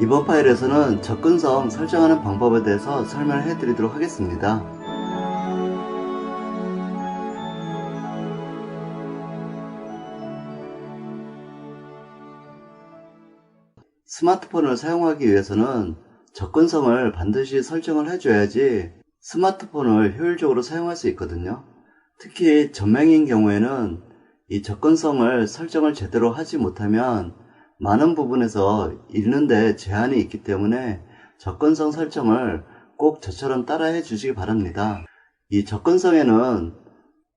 이번 파일에서는 접근성 설정하는 방법에 대해서 설명을 해드리도록 하겠습니다. 스마트폰을 사용하기 위해서는 접근성을 반드시 설정을 해줘야지 스마트폰을 효율적으로 사용할 수 있거든요. 특히 전맹인 경우에는 이 접근성을 설정을 제대로 하지 못하면 많은 부분에서 읽는데 제한이 있기 때문에 접근성 설정을 꼭 저처럼 따라해 주시기 바랍니다. 이 접근성에는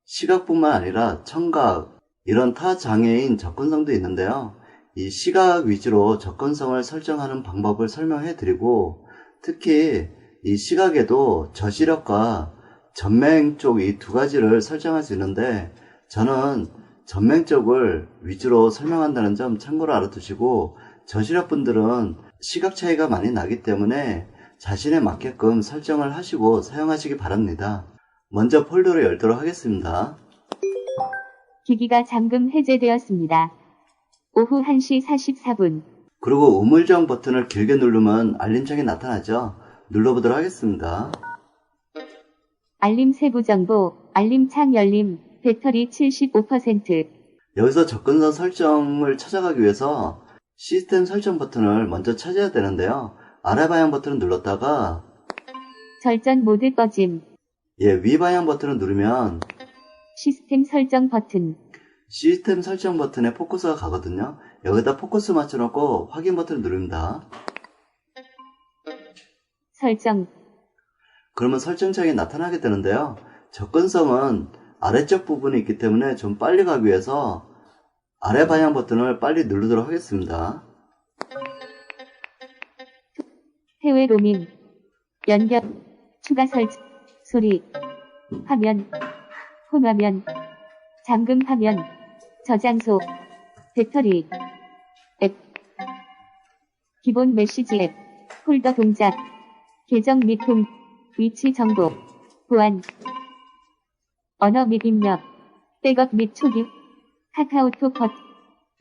시각뿐만 아니라 청각, 이런 타 장애인 접근성도 있는데요. 이 시각 위주로 접근성을 설정하는 방법을 설명해 드리고 특히 이 시각에도 저시력과 전맹 쪽 이 두 가지를 설정할 수 있는데 저는 전맹 쪽을 위주로 설명한다는 점 참고로 알아두시고 저시력 분들은 시각 차이가 많이 나기 때문에 자신에 맞게끔 설정을 하시고 사용하시기 바랍니다. 먼저 폴더를 열도록 하겠습니다. 기기가 잠금 해제되었습니다. 오후 1시 44분. 그리고 우물정 버튼을 길게 누르면 알림창이 나타나죠. 눌러보도록 하겠습니다. 알림 세부 정보, 알림창 열림, 배터리 75%. 여기서 접근선 설정을 찾아가기 위해서 시스템 설정 버튼을 먼저 찾아야 되는데요. 아래 방향 버튼을 눌렀다가 절전 모드 꺼짐. 예, 위 방향 버튼을 누르면 시스템 설정 버튼. 시스템 설정 버튼에 포커스가 가거든요. 여기다 포커스 맞춰놓고 확인 버튼을 누릅니다. 설정. 그러면 설정창이 나타나게 되는데요. 접근성은 아래쪽 부분이 있기 때문에 좀 빨리 가기 위해서 아래 방향 버튼을 빨리 누르도록 하겠습니다. 해외 로밍. 연결. 추가 설정. 소리. 화면. 홈화면. 잠금 화면. 저장소. 배터리. 앱. 기본 메시지 앱. 폴더 동작. 계정 및 동, 위치 정보. 보안. 언어 및 입력. 백업 및 초기. 카카오톡 버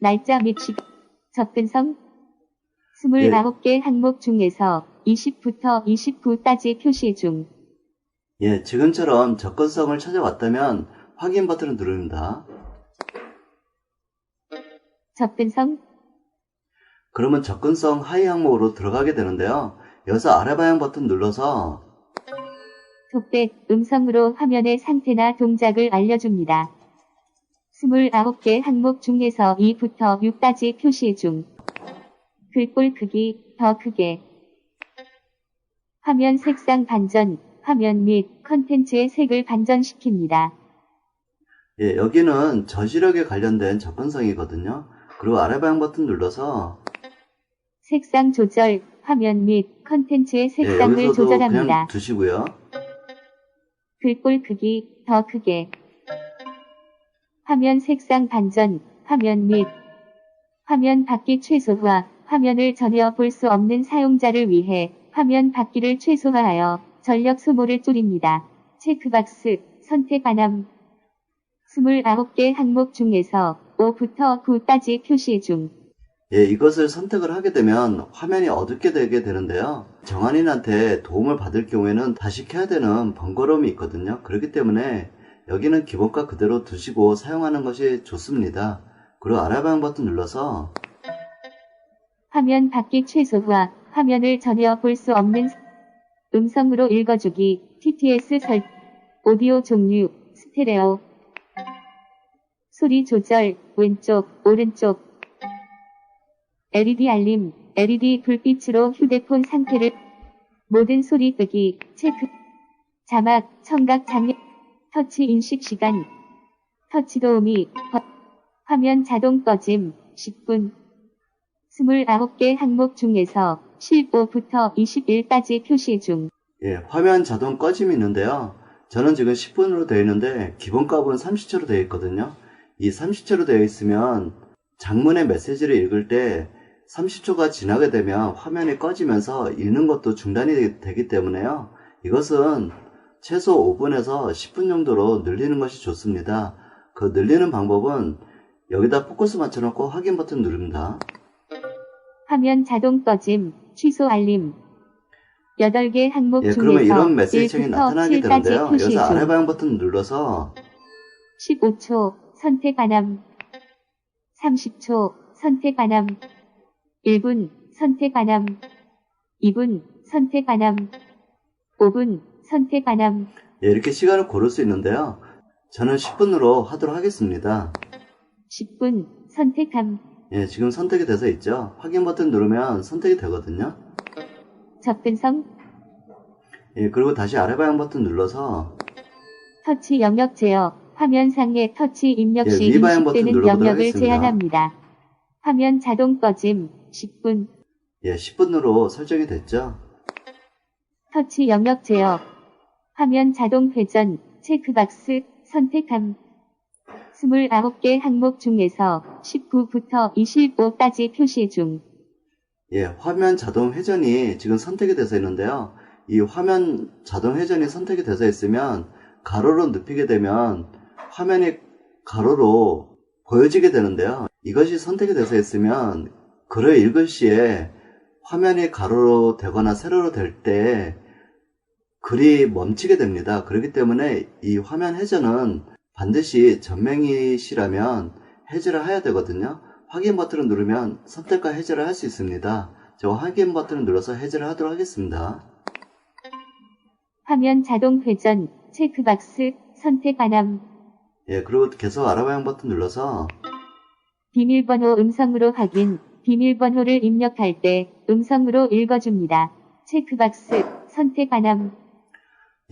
날짜 및 시. 접근성. 29개 항목 중에서 20부터 29까지 표시 중. 예, 지금처럼 접근성을 찾아왔다면 확인 버튼을 누릅니다. 접근성, 그러면 접근성 하위 항목으로 들어가게 되는데요. 여기서 아래 방향 버튼 눌러서 톡백, 음성으로 화면의 상태나 동작을 알려줍니다. 29개 항목 중에서 2부터 6까지 표시 중. 글꼴 크기, 더 크게. 화면 색상 반전, 화면 및 컨텐츠의 색을 반전시킵니다. 예, 여기는 저시력에 관련된 접근성이거든요. 그리고 아래 방향 버튼 눌러서 색상 조절, 화면 및 컨텐츠의 예, 색상을 여기서도 조절합니다. 그냥 두시고요. 글꼴 크기 더 크게. 화면 색상 반전 화면 및 화면 바퀴 최소화 화면을 전혀 볼 수 없는 사용자를 위해 화면 바퀴를 최소화하여 전력 소모를 줄입니다. 체크박스 선택 반함. 29개 항목 중에서 5부터 9까지 표시 중 예, 이것을 선택을 하게 되면 화면이 어둡게 되게 되는데요. 정한인한테 도움을 받을 경우에는 다시 켜야 되는 번거로움이 있거든요. 그렇기 때문에 여기는 기본값 그대로 두시고 사용하는 것이 좋습니다. 그리고 아래 방향 버튼 눌러서 화면 바퀴 최소화, 화면을 전혀 볼 수 없는 음성으로 읽어주기, TTS 설, 오디오 종류, 스테레오, 소리 조절, 왼쪽, 오른쪽, LED 알림, LED 불빛으로 휴대폰 상태를, 모든 소리 끄기, 체크, 자막, 청각 장애, 터치 인식 시간, 터치 도우미, 버- 화면 자동 꺼짐, 10분, 29개 항목 중에서 15부터 21까지 표시 중. 예, 화면 자동 꺼짐이 있는데요. 저는 지금 10분으로 되어 있는데 기본값은 30초로 되어 있거든요. 이 30초로 되어 있으면 장문의 메시지를 읽을 때 30초가 지나게 되면 화면이 꺼지면서 읽는 것도 중단이 되기 때문에요. 이것은 최소 5분에서 10분 정도로 늘리는 것이 좋습니다. 그 늘리는 방법은 여기다 포커스 맞춰놓고 확인 버튼 누릅니다. 화면 자동 꺼짐, 취소 알림. 8개 항목 예, 중에서 그러면 이런 메시지창이 1부터 나타나게 7까지 되는데요. 여기서 중. 아래 방향 버튼 눌러서 15초 선택 안함 30초 선택 안함 1분 선택 안함 2분 선택 안함 5분 선택 안함 예, 이렇게 시간을 고를 수 있는데요. 저는 10분으로 하도록 하겠습니다. 10분 선택함 예, 지금 선택이 돼서 있죠. 확인 버튼 누르면 선택이 되거든요. 접근성 예, 그리고 다시 아래 방향 버튼 눌러서 터치 영역 제어 화면 상의 터치 입력 예, 시 버튼 인식되는 영역을 하겠습니다. 제한합니다. 화면 자동 꺼짐 10분 예, 10분으로 설정이 됐죠. 터치 영역 제어. 화면 자동 회전, 체크박스, 선택함. 29개 항목 중에서 19부터 25까지 표시 중. 예, 화면 자동 회전이 지금 선택이 돼서 있는데요. 이 화면 자동 회전이 선택이 돼서 있으면 가로로 눕히게 되면 화면이 가로로 보여지게 되는데요. 이것이 선택이 돼서 있으면 글을 읽을 시에 화면이 가로로 되거나 세로로 될 때 글이 멈추게 됩니다. 그렇기 때문에 이 화면 회전은 반드시 전맹이시라면 해제를 해야 되거든요. 확인 버튼을 누르면 선택과 해제를 할 수 있습니다. 저 확인 버튼을 눌러서 해제를 하도록 하겠습니다. 화면 자동 회전, 체크박스, 선택 안함. 예, 그리고 계속 알아봐양 버튼 눌러서 비밀번호 음성으로 확인. 비밀번호를 입력할 때 음성으로 읽어줍니다. 체크박스, 선택 안함.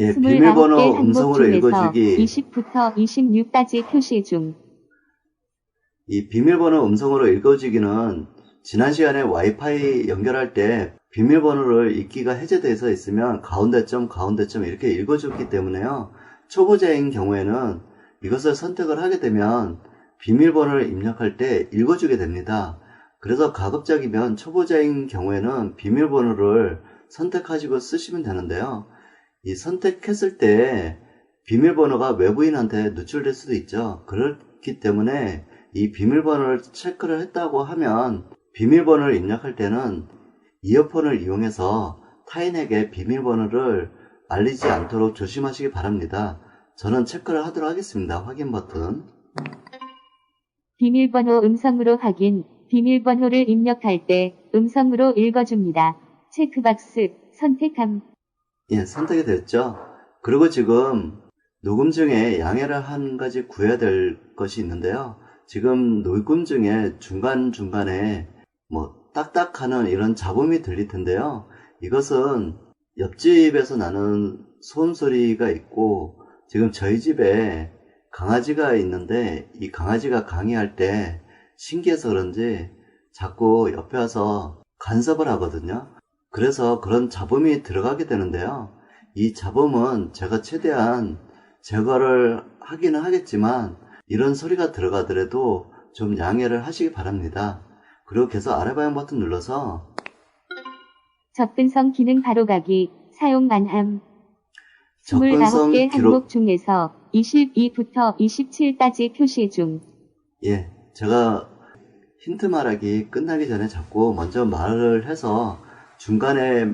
예, 29개 비밀번호 음성으로 읽어주기 20부터 26까지 표시 중. 이 비밀번호 음성으로 읽어주기는 지난 시간에 와이파이 연결할 때 비밀번호를 읽기가 해제돼서 있으면 가운데점 가운데점 이렇게 읽어줬기 때문에요. 초보자인 경우에는 이것을 선택을 하게 되면 비밀번호를 입력할 때 읽어주게 됩니다. 그래서 가급적이면 초보자인 경우에는 비밀번호를 선택하시고 쓰시면 되는데요. 이 선택했을 때 비밀번호가 외부인한테 누출될 수도 있죠. 그렇기 때문에 이 비밀번호를 체크를 했다고 하면 비밀번호를 입력할 때는 이어폰을 이용해서 타인에게 비밀번호를 알리지 않도록 조심하시기 바랍니다. 저는 체크를 하도록 하겠습니다. 확인 버튼. 비밀번호 음성으로 확인. 비밀번호를 입력할 때 음성으로 읽어줍니다. 체크박스, 선택함. 예, 선택이 됐죠. 그리고 지금 녹음 중에 양해를 한 가지 구해야 될 것이 있는데요. 지금 녹음 중에 중간중간에 뭐 딱딱하는 이런 잡음이 들릴 텐데요. 이것은 옆집에서 나는 소음 소리가 있고 지금 저희 집에 강아지가 있는데 이 강아지가 강의할 때 신기해서 그런지 자꾸 옆에 와서 간섭을 하거든요. 그래서 그런 잡음이 들어가게 되는데요. 이 잡음은 제가 최대한 제거를 하기는 하겠지만 이런 소리가 들어가더라도 좀 양해를 하시기 바랍니다. 그리고 계속 아래 방향 버튼 눌러서 접근성 기능 바로 가기. 사용 안함. 접근성 29개 기록 항목 중에서 22부터 27까지 표시 중. 예, 제가 힌트 말하기 끝나기 전에 자꾸 먼저 말을 해서 중간에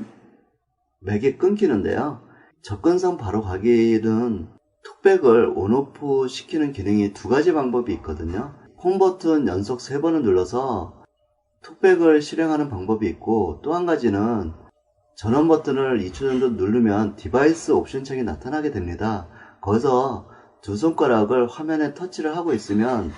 맥이 끊기는데요. 접근성 바로 가기는 톡백을 온오프 시키는 기능이 두 가지 방법이 있거든요. 홈 버튼 연속 세 번을 눌러서 톡백을 실행하는 방법이 있고 또 한 가지는 전원 버튼을 2초 정도 누르면 디바이스 옵션 창이 나타나게 됩니다. 거기서 두 손가락을 화면에 터치를 하고 있으면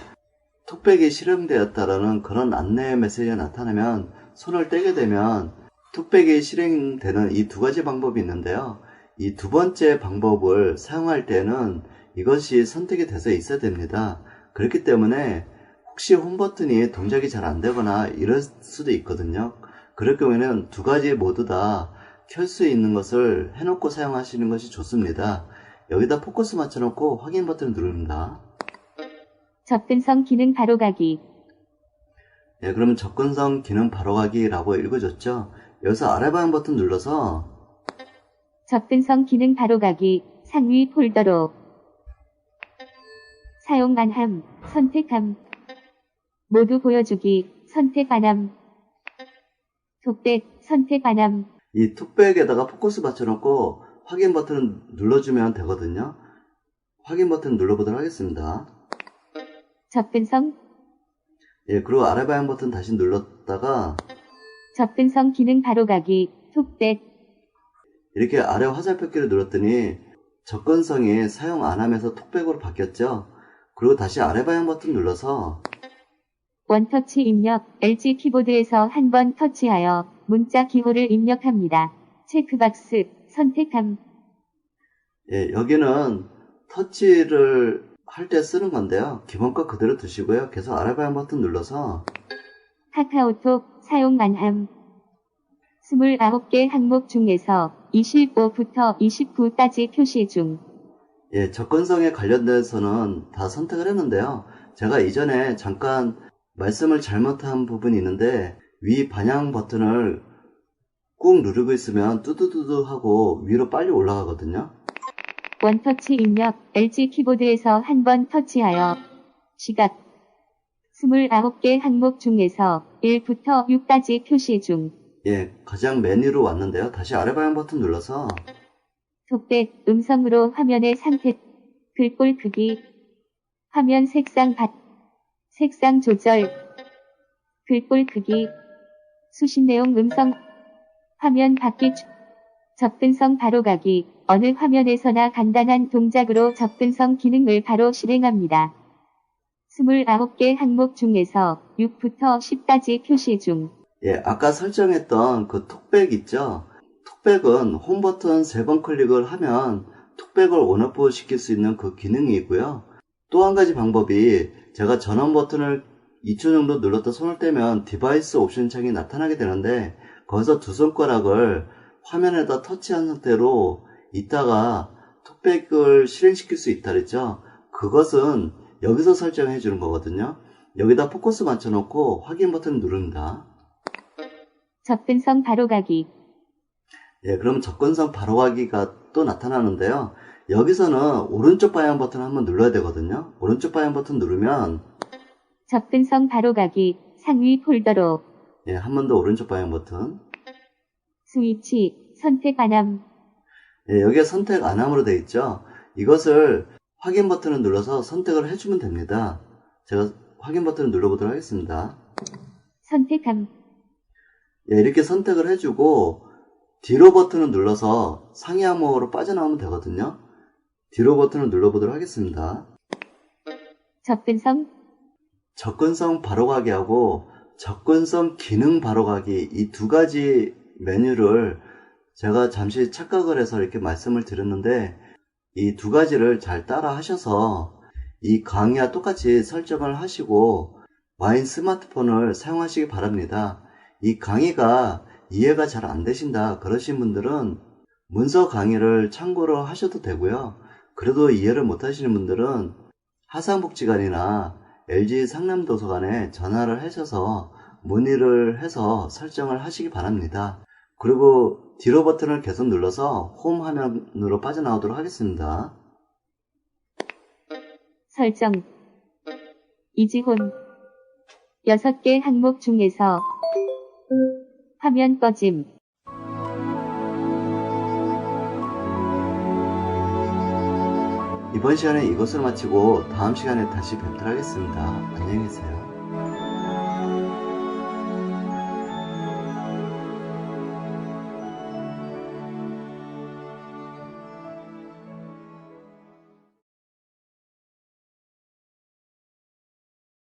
톡백이 실행되었다라는 그런 안내 메시지가 나타나면 손을 떼게 되면 톡백이 실행되는 이 두 가지 방법이 있는데요. 이 두 번째 방법을 사용할 때는 이것이 선택이 돼서 있어야 됩니다. 그렇기 때문에 혹시 홈 버튼이 동작이 잘 안 되거나 이럴 수도 있거든요. 그럴 경우에는 두 가지 모두 다 켤 수 있는 것을 해놓고 사용하시는 것이 좋습니다. 여기다 포커스 맞춰놓고 확인 버튼을 누릅니다. 접근성 기능 바로가기. 예, 그러면 접근성 기능 바로가기라고 읽어줬죠. 여기서 아래 방향 버튼 눌러서 접근성 기능 바로가기. 상위 폴더로. 사용 안함. 선택함. 모두 보여주기. 선택 안함. 톡백, 선택 안함, 이 톡백에다가 포커스 맞춰놓고 확인 버튼을 눌러주면 되거든요. 확인 버튼 눌러보도록 하겠습니다. 접근성, 예, 그리고 아래 방향 버튼 다시 눌렀다가 접근성 기능 바로 가기, 톡백, 이렇게 아래 화살표키를 눌렀더니 접근성이 사용 안 하면서 톡백으로 바뀌었죠. 그리고 다시 아래 방향 버튼 눌러서 원터치 입력, LG 키보드에서 한 번 터치하여 문자 기호를 입력합니다. 체크박스, 선택함, 예, 여기는 터치를 할 때 쓰는 건데요. 기본 거 그대로 두시고요. 계속 아래 방향 버튼 눌러서 카카오톡, 사용 안함. 29개 항목 중에서 25부터 29까지 표시 중. 예, 접근성에 관련돼서는 다 선택을 했는데요. 제가 이전에 잠깐 말씀을 잘못한 부분이 있는데 위 반향 버튼을 꾹 누르고 있으면 뚜두두두 하고 위로 빨리 올라가거든요. 원터치 입력, LG 키보드에서 한 번 터치하여 시각 29개 항목 중에서 1부터 6까지 표시 중. 예, 가장 메뉴로 왔는데요. 다시 아래 방향 버튼 눌러서 톡백, 음성으로 화면의 상태, 글꼴 크기, 화면 색상 밭, 색상 조절, 글꼴 크기, 수신 내용 음성, 화면 추- 접근성 바로가기, 어느 화면에서나 간단한 동작으로 접근성 기능을 바로 실행합니다. 29개 항목 중에서 6부터 10까지 표시 중. 예, 아까 설정했던 그 톡백 있죠? 톡백은 홈 버튼 세번 클릭을 하면 톡백을 온오프 시킬 수 있는 그 기능이고요. 또 한 가지 방법이 제가 전원 버튼을 2초 정도 눌렀다 손을 떼면 디바이스 옵션 창이 나타나게 되는데 거기서 두 손가락을 화면에다 터치한 상태로 있다가 톡백을 실행시킬 수 있다 그랬죠? 그것은 여기서 설정해 주는 거거든요. 여기다 포커스 맞춰놓고 확인 버튼 누릅니다. 접근성 바로가기, 예, 그럼 접근성 바로가기가 또 나타나는데요. 여기서는 오른쪽 방향 버튼 한번 눌러야 되거든요. 오른쪽 방향 버튼 누르면 접근성 바로가기, 상위 폴더로, 예, 한 번 더 오른쪽 방향 버튼. 스위치, 선택 안함, 예, 여기에 선택 안함으로 되어 있죠. 이것을 확인 버튼을 눌러서 선택을 해주면 됩니다. 제가 확인 버튼을 눌러보도록 하겠습니다. 선택함, 예, 이렇게 선택을 해주고 뒤로 버튼을 눌러서 상위 항목으로 빠져나오면 되거든요. 뒤로 버튼을 눌러보도록 하겠습니다. 접근성, 접근성 바로가기 하고 접근성 기능 바로가기 이 두 가지 메뉴를 제가 잠시 착각을 해서 이렇게 말씀을 드렸는데 이 두 가지를 잘 따라 하셔서 이 강의와 똑같이 설정을 하시고 와인 스마트폰을 사용하시기 바랍니다. 이 강의가 이해가 잘 안 되신다 그러신 분들은 문서 강의를 참고로 하셔도 되고요. 그래도 이해를 못 하시는 분들은 하상복지관이나 LG 상남도서관에 전화를 하셔서 문의를 해서 설정을 하시기 바랍니다. 그리고 뒤로 버튼을 계속 눌러서 홈 화면으로 빠져나오도록 하겠습니다. 설정, 이지혼, 6개 항목 중에서 화면 꺼짐, 이번 시간에 이것을 마치고 다음 시간에 다시 뵙도록 하겠습니다. 안녕히 계세요.